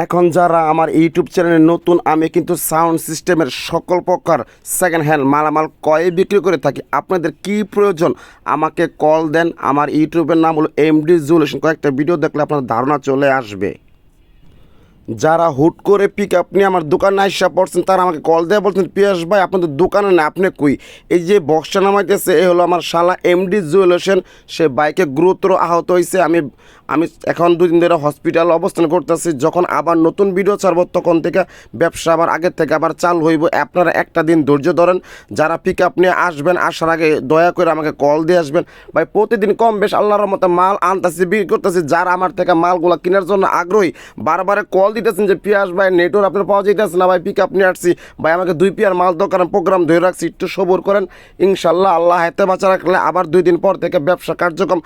এখন যারা আমার ইউটিউব চ্যানেলে নতুন, আমি কিন্তু সাউন্ড সিস্টেমের সকল প্রকার সেকেন্ড হ্যান্ড মালামাল কয়ে বিক্রি করে থাকি। আপনাদের কি প্রয়োজন? আমাকে কল দেন। আমার ইউটিউবের নাম হলো এমডি জুলেশন কয়েকটা ভিডিও দেখলে আপনার ধারণা চলে আসবে। যারা হুট করে পিক আপ নিয়ে আমার দোকানে আসা পড়ছেন, তারা আমাকে কল দিয়ে বলছেন, পিয়াস ভাই, আপনাদের দোকানে না, আপনি কই? এই যে বক্সটা নামাইতেছে, এ হলো আমার শালা এমডি জুয়েলেশন সে বাইকে গুরুতর আহত হয়েছে আমি আমি এখন দুই দিন ধরে হসপিটাল অবস্থান করতেছি। যখন আবার নতুন ভিডিও ছাড়বো, তখন থেকে ব্যবসা আবার আগের থেকে আবার চালু হইব। আপনারা একটা দিন ধৈর্য ধরেন, যারা পিক আপ নিয়ে আসবেন, আসার আগে দয়া করে আমাকে কল দিয়ে আসবেন। ভাই, প্রতিদিন কম বেশ আল্লাহর মতো মাল আনতেছি, বিক্রি করতেছি। যারা আমার থেকে মালগুলো কেনার জন্য আগ্রহী, বারবারে কল দিতেছেন যে পিয়াস ভাই নেটওয়ার্ক আপনার পাওয়া যাইতেছে না ভাই পিক আপ নিয়ে আসছি। ভাই, আমাকে দুই পিয়ার মাল দোকান প্রোগ্রাম ধরে রাখছি, একটু সবর করেন। ইনশাল্লাহ আল্লাহ হাতে বাঁচা রাখলে আবার দুই দিন পর থেকে ব্যবসা কার্যক্রম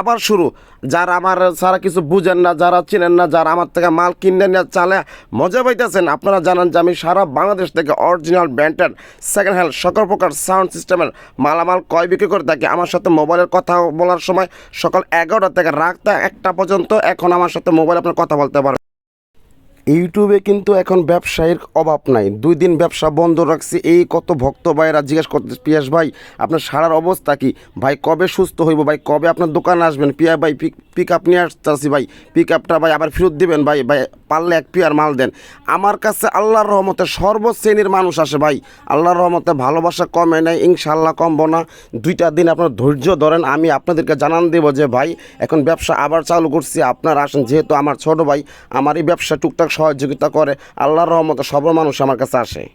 আবার শুরু। যারা আমার সারা কিছু বুঝেন না, যারা চিনেন না, যারা আমার থেকে মাল কিনে না চালে মজা পাইতেছেন, আপনারা জানান যে আমি সারা বাংলাদেশ থেকে অরিজিনাল ব্র্যান্ডের সেকেন্ড হ্যান্ড সকল প্রকার সাউন্ড সিস্টেমের মালামাল কয় বিক্রি করে থাকি। আমার সাথে মোবাইলের কথা বলার সময় সকাল এগারোটা থেকে রাতটা একটা পর্যন্ত এখন আমার সাথে মোবাইল আপনার কথা বলতে পারেন ইউটিউবে কিন্তু এখন ব্যবসায়ীর অভাব নাই। দুই দিন ব্যবসা বন্ধ রাখছি। এই কত ভক্ত ভাইরা জিজ্ঞেস করতে পিয়াস ভাই, আপনার সারার অবস্থা কি? ভাই, কবে সুস্থ হইব? ভাই, কবে আপনার দোকানে আসবেন? পিয়া ভাই পিক পিক আপ নিয়ে আসতেছি ভাই। পিক আপটা ভাই আবার ফেরত দিবেন ভাই। ভাই, পারলে এক পিয়ার মাল দেন। আমার কাছে আল্লাহর রহমতে সর্বশ্রেণীর মানুষ আসে ভাই। আল্লাহর রহমতে ভালোবাসা কমে নেই ইনশাল্লাহ কমবো না। দুইটা দিন আপনার ধৈর্য ধরেন, আমি আপনাদেরকে জানান দেব যে, ভাই, এখন ব্যবসা আবার চালু করছি। আপনারা আসেন, যেহেতু আমার ছোট ভাই আমার এই ব্যবসা টুকটাক সহযোগিতা করে। আল্লাহর রহমতে সব মানুষ আমার কাছে আসে।